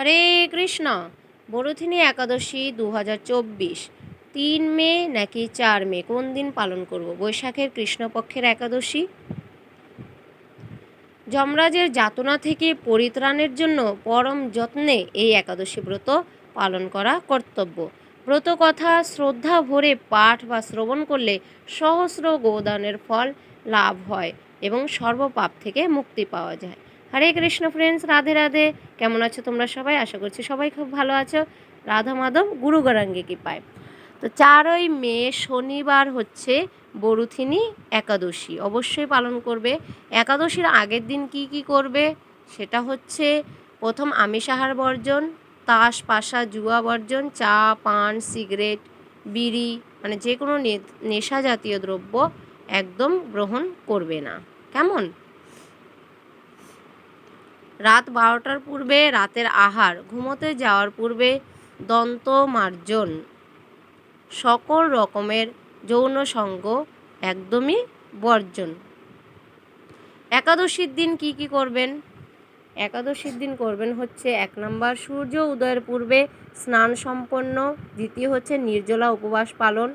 হরে কৃষ্ণ। বরুথিনী একাদশী দু হাজার চব্বিশ। তিন মে নাকি চার মে? কোন দিন পালন করব? বৈশাখের কৃষ্ণপক্ষের একাদশী? যমরাজের যাতনা থেকে পরিত্রাণের জন্য পরম যত্নে এই একাদশী ব্রত পালন করা কর্তব্য। ব্রত কথা শ্রদ্ধা ভরে পাঠ বা শ্রবণ করলে সহস্র গোদানের ফল লাভ হয় এবং সর্বপাপ থেকে মুক্তি পাওয়া যায়। হরে কৃষ্ণ ফ্রেন্ডস, রাধে রাধে। কেমন আছো তোমরা সবাই? আশা করছি সবাই খুব ভালো আছো। রাধা মাধব, গুরু গৌরাঙ্গে কি পায় তো চারই মে, শনিবার হচ্ছে বরুথিনী একাদশী। অবশ্যই পালন করবে। একাদশীর আগের দিন কি কি করবে? সেটা হচ্ছে প্রথম আমিষ আহার বর্জন, তাস, পাশা, জুয়া বর্জন, চা, পান, সিগারেট, বিড়ি মানে যে কোনো নেশা জাতীয় দ্রব্য একদম গ্রহণ করবে না। কেমন? রাত বারোটার পূর্বে রাতের আহার, ঘুমোতে যাওয়ার পূর্বে দন্ত মার্জন সকল রকমের যৌন সঙ্গ একদমই বর্জন। একাদশীর দিন কি কি করবেন? একাদশীর দিন করবেন হচ্ছে এক নম্বর সূর্য উদয়ের পূর্বে স্নান সম্পন্ন, দ্বিতীয় হচ্ছে নির্জলা উপবাস পালন।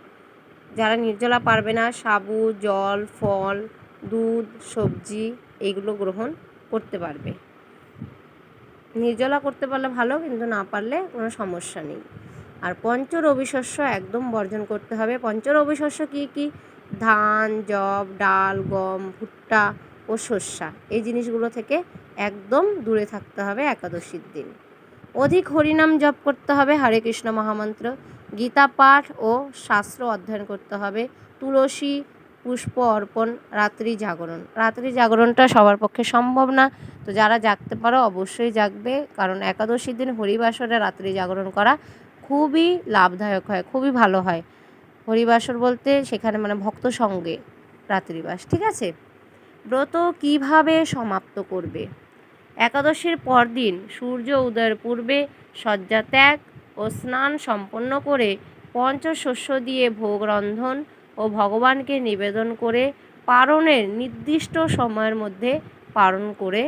যারা নির্জলা পারবে না, সাবু, জল, ফল, দুধ, সবজি, এগুলো গ্রহণ করতে পারবে। নির্জলা করতে পারলে ভালো, কিন্তু না পারলে কোনো সমস্যা নেই। আর পঞ্চ রবি শস্য একদম বর্জন করতে হবে। পঞ্চ রবি শস্য কী কী? ধান জব ডাল, গম, ভুট্টা ও শস্যা। এই জিনিসগুলো থেকে একদম দূরে থাকতে হবে একাদশীর দিন। অধিক হরিনাম জপ করতে হবে, হরে কৃষ্ণ মহামন্ত্র। গীতা পাঠ ও শাস্ত্র অধ্যয়ন করতে হবে। তুলসী পুষ্প অর্পণ, রাত্রি জাগরণ। রাত্রি জাগরণটা সবার পক্ষে সম্ভব না। তো যারা জাগতে পারো অবশ্যই জাগবে। কারণ একাদশীর দিন হরিবাসরে রাত্রি জাগরণ করা খুবই লাভদায়ক হয়, খুবই ভালো হয়। হরিবাসর বলতে সেখানে মানে ভক্ত সঙ্গে রাত্রিবাস, ঠিক আছে? ব্রত কীভাবে সমাপ্ত করবে? একাদশীর পরদিন সূর্য উদয়ের পূর্বে শয্যা ত্যাগ ও স্নান সম্পন্ন করে পঞ্চশস্য দিয়ে ভোগ রন্ধন ও ভগবানকে নিবেদন করে পারণের নির্দিষ্ট সময়ের মধ্যে পালন করে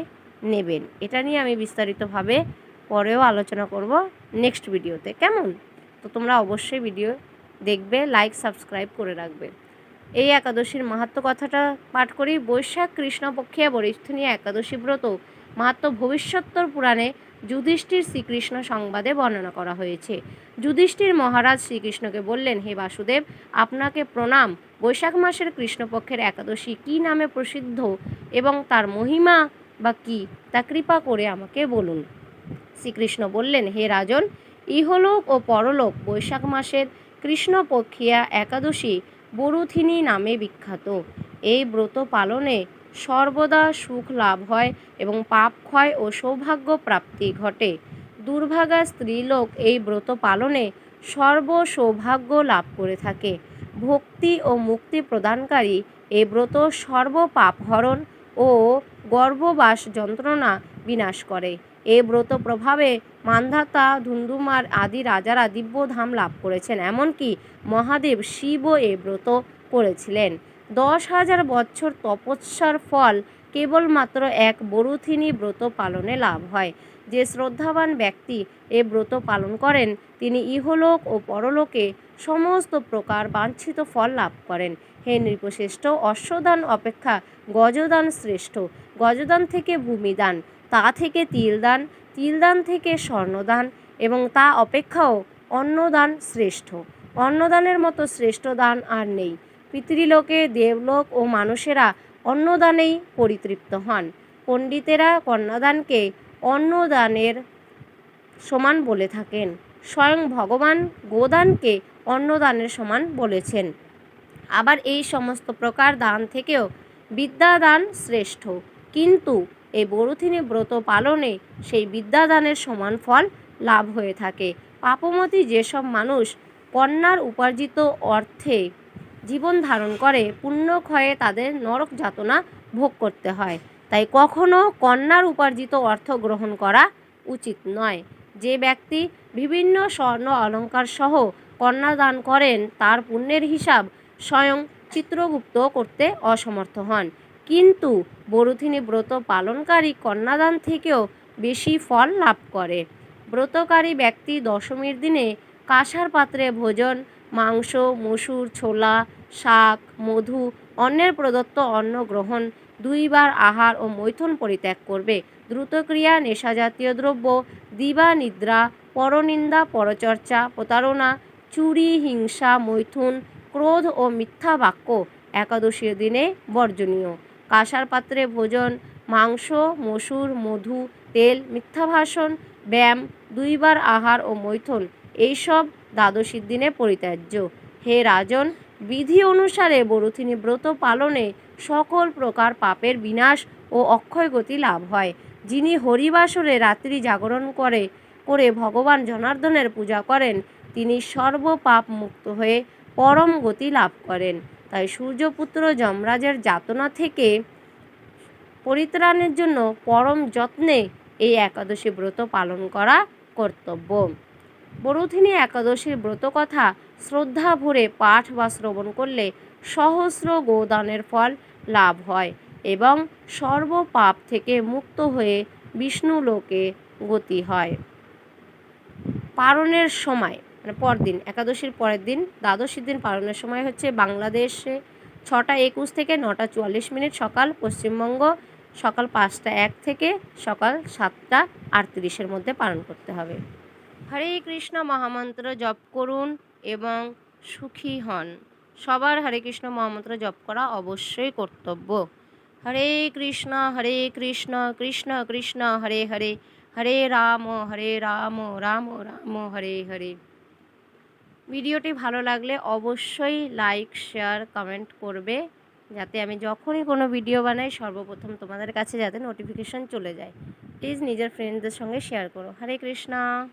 নেবেন। এটা নিয়ে আমি বিস্তারিতভাবে পরেও আলোচনা করব নেক্সট ভিডিওতে। কেমন? তো তোমরা অবশ্যই ভিডিও দেখবে, লাইক, সাবস্ক্রাইব করে রাখবে। এই একাদশীর মাহাত্ম কথাটা পাঠ করি। বৈশাখ কৃষ্ণপক্ষিয়া বরিষ্ঠনী একাদশী ব্রত মাহাত্ম ভবিষ্যত্তর পুরাণে যুধিষ্ঠির শ্রীকৃষ্ণ সংবাদে বর্ণনা করা হয়েছে। যুধিষ্ঠির মহারাজ শ্রীকৃষ্ণকে বললেন, হে বাসুদেব, আপনাকে প্রণাম। বৈশাখ মাসের কৃষ্ণপক্ষের একাদশী কী নামে প্রসিদ্ধ এবং তার মহিমা বা কী, তা কৃপা করে আমাকে বলুন। শ্রীকৃষ্ণ বললেন, হে রাজন, ইহলোক ও পরলোক বৈশাখ মাসের কৃষ্ণপক্ষিয়া একাদশী বরুথিনী নামে বিখ্যাত। এই ব্রত পালনে সর্বদা সুখ লাভ হয় এবং পাপ ক্ষয় ও সৌভাগ্য প্রাপ্তি ঘটে। দুর্ভাগা স্ত্রীলোক এই ব্রত পালনে সর্ব সৌভাগ্য লাভ করে থাকে। ভক্তি ও মুক্তি প্রদানকারী এই ব্রত সর্ব পাপহরণ ও গর্ভবাস যন্ত্রণা বিনাশ করে। এ ব্রত প্রভাবে মান্ধাতা ধুন্দুমার আদি রাজারা দিব্যধাম লাভ করেছেন। এমনকি মহাদেব শিবও এ ব্রত করেছিলেন। দশ হাজার বছর তপস্যার ফল কেবলমাত্র এক বরুথিনী ব্রত পালনে লাভ হয়। যে শ্রদ্ধাবান ব্যক্তি এ ব্রত পালন করেন, তিনি ইহলোক ও পরলোকে সমস্ত প্রকার বাঞ্ছিত ফল লাভ করেন। হে নৃপশ্রেষ্ঠ, অশ্বদান অপেক্ষা গজদান শ্রেষ্ঠ। গজদান থেকে ভূমিদান তা থেকে তিলদান তিলদান থেকে স্বর্ণদান এবং তা অপেক্ষাও অন্নদান শ্রেষ্ঠ। অন্নদানের মতো শ্রেষ্ঠ দান আর নেই। পিতৃলোকে, দেবলোক ও মানুষেরা অন্নদানেই পরিতৃপ্ত হন। পণ্ডিতেরা কন্যাদানকে অন্নদানের সমান বলে থাকেন। স্বয়ং ভগবান গোদানকে অন্নদানের সমান বলেছেন। আবার এই সমস্ত প্রকার দান থেকেও বিদ্যাদান শ্রেষ্ঠ। কিন্তু এই বরুথিনী ব্রত পালনে সেই বিদ্যাদানের সমান ফল লাভ হয়ে থাকে। পাপমতী যেসব মানুষ কন্যার উপার্জিত অর্থে জীবন ধারণ করে পুণ্যক্ষয়ে তাদের নরক যাতনা ভোগ করতে হয়। তাই কখনো কন্যার উপার্জিত অর্থ গ্রহণ করা উচিত নয়। যে ব্যক্তি বিভিন্ন স্বর্ণ অলংকার সহ কন্যা দান করেন, তার পুণ্যের হিসাব স্বয়ং চিত্রগুপ্ত করতে অসমর্থ হন। কিন্তু বরুথিনী ব্রত পালনকারী কন্যাদান থেকেও বেশি ফল লাভ করে। ব্রতকারী ব্যক্তি দশমীর দিনে কাঁসার পাত্রে ভোজন, মাংস, মসুর, ছোলা শাক, মধু অন্যের প্রদত্ত অন্ন গ্রহণ, দুইবার আহার ও মৈথুন পরিত্যাগ করবে। দ্রুতক্রিয়া, নেশাজাতীয় দ্রব্য দিবা নিদ্রা পরনিন্দা, পরচর্চা, প্রতারণা, চুরি, হিংসা, মৈথুন, ক্রোধ ও মিথ্যা বাক্য একাদশীর দিনে বর্জনীয়। কাঁসার পাত্রে ভোজন, মাংস, মসুর, মধু, তেল, মিথ্যা ভাষণ, ব্যায়াম, দুইবার আহার ও মৈথুন, এইসব দ্বাদশীর দিনে পরিত্যাজ্য। হে রাজন বিধি অনুসারে বরুথিনী ব্রত পালনে সকল প্রকার পাপের বিনাশ ও অক্ষয় গতি লাভ হয়। যিনি হরিবাসরে রাত্রি জাগরণ করে করে ভগবান জনার্দনের পূজা করেন, তিনি সর্বপাপ মুক্ত হয়ে পরম গতি লাভ করেন। তাই সূর্যপুত্র যমরাজের যাতনা থেকে পরিত্রাণের জন্য পরম যত্নে এই একাদশী ব্রত পালন করা কর্তব্য। বরুথিনী একাদশীর ব্রত কথা শ্রদ্ধা ভরে পাঠ বা শ্রবণ করলে সহস্র গোদানের ফল লাভ হয় এবং সর্ব পাপ থেকে মুক্ত হয়ে বিষ্ণু লোকে গতি হয়। পালনের সময় মানে পরদিন, একাদশীর পরের দিন, দ্বাদশীর দিন পালনের সময় হচ্ছে বাংলাদেশে ছটা একুশ থেকে নটা চুয়াল্লিশ মিনিট, সকাল পশ্চিমবঙ্গ, সকাল পাঁচটা এক থেকে সকাল সাতটা আটত্রিশের মধ্যে পালন করতে হবে। হরে কৃষ্ণ মহামন্ত্র জপ করুন। এবং সুখী হন। সবার হরে কৃষ্ণ, মহামন্ত্র জপ করা অবশ্যই কর্তব্য। হরে কৃষ্ণ হরে কৃষ্ণ কৃষ্ণ কৃষ্ণ, হরে হরে হরে রাম হরে রাম রাম রাম, হরে হরে। ভিডিওটি ভালো লাগলে অবশ্যই লাইক, শেয়ার, কমেন্ট করবে, যাতে আমি যখনই কোনো ভিডিও বানাই, সর্বপ্রথম তোমাদের কাছে যাতে নোটিফিকেশন চলে যায়। প্লিজ নিজের ফ্রেন্ডদের সঙ্গে শেয়ার করো। হরে কৃষ্ণা।